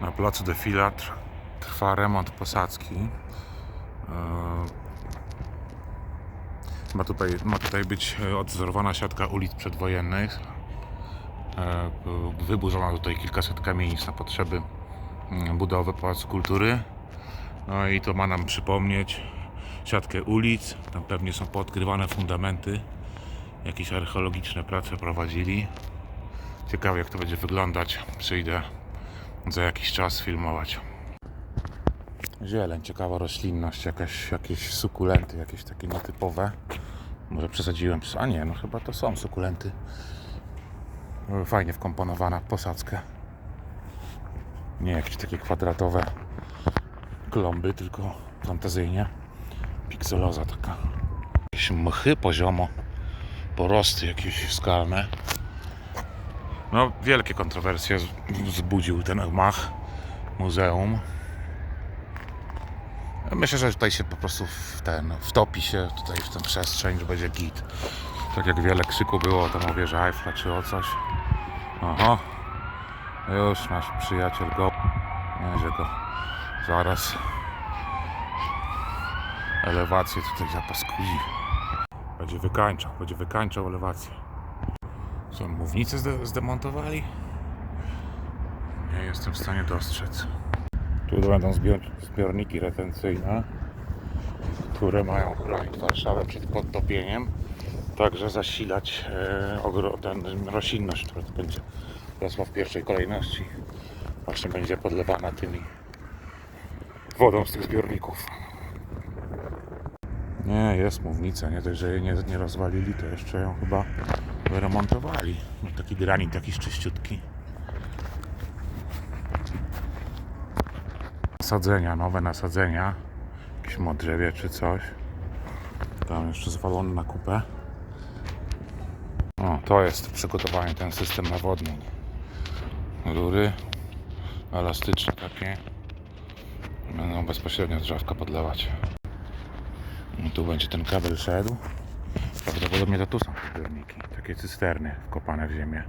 Na placu Defila tr- trwa remont posadzki. E, Ma tutaj, ma tutaj być e, odwzorowana siatka ulic przedwojennych. E, Wyburzono tutaj kilkaset kamienic na potrzeby mm, budowy Pałacu Kultury. No i to ma nam przypomnieć siatkę ulic. Tam pewnie są podgrywane fundamenty. Jakieś archeologiczne prace prowadzili. Ciekawe jak to będzie wyglądać. Przyjdę za jakiś czas filmować. Zieleń, ciekawa roślinność, jakaś, jakieś sukulenty, jakieś takie nietypowe. Może przesadziłem, a nie, no chyba to są sukulenty. Fajnie wkomponowana posadzkę. Nie jakieś takie kwadratowe klomby, tylko fantazyjnie. Pikseloza taka. Jakieś mchy poziomo, porosty jakieś skalne. No, wielkie kontrowersje wzbudził ten gmach muzeum. Myślę, że tutaj się po prostu w ten, wtopi się tutaj w tę przestrzeń, że będzie git. Tak jak wiele krzyku było tam o wieży Eiffla czy o coś. Oho, już nasz przyjaciel go, że go zaraz elewację tutaj zapaskudzi. Będzie wykańczał, będzie wykańczał elewację. Co, mównicę zde- zdemontowali? Nie jestem w stanie dostrzec. Tu będą zbior- zbiorniki retencyjne, które mają chronić Warszawę przed podtopieniem, także zasilać e, roślinność, która będzie rosła w pierwszej kolejności. Właśnie będzie podlewana tymi wodą z tych zbiorników. Nie, jest mównica, nie dość, że jej nie, nie rozwalili, to jeszcze ją chyba wyremontowali. No, Taki granit, jakiś czyściutki. Nasadzenia, nowe nasadzenia. Jakieś modrzewie czy coś. Tam jeszcze zwalony na kupę. O, to jest przygotowany ten system nawodnień. Rury elastyczne takie. Będą bezpośrednio drzewka podlewać. I tu będzie ten kabel szedł. Prawdopodobnie to tu są te zbiorniki. Takie cysterny wkopane w ziemię.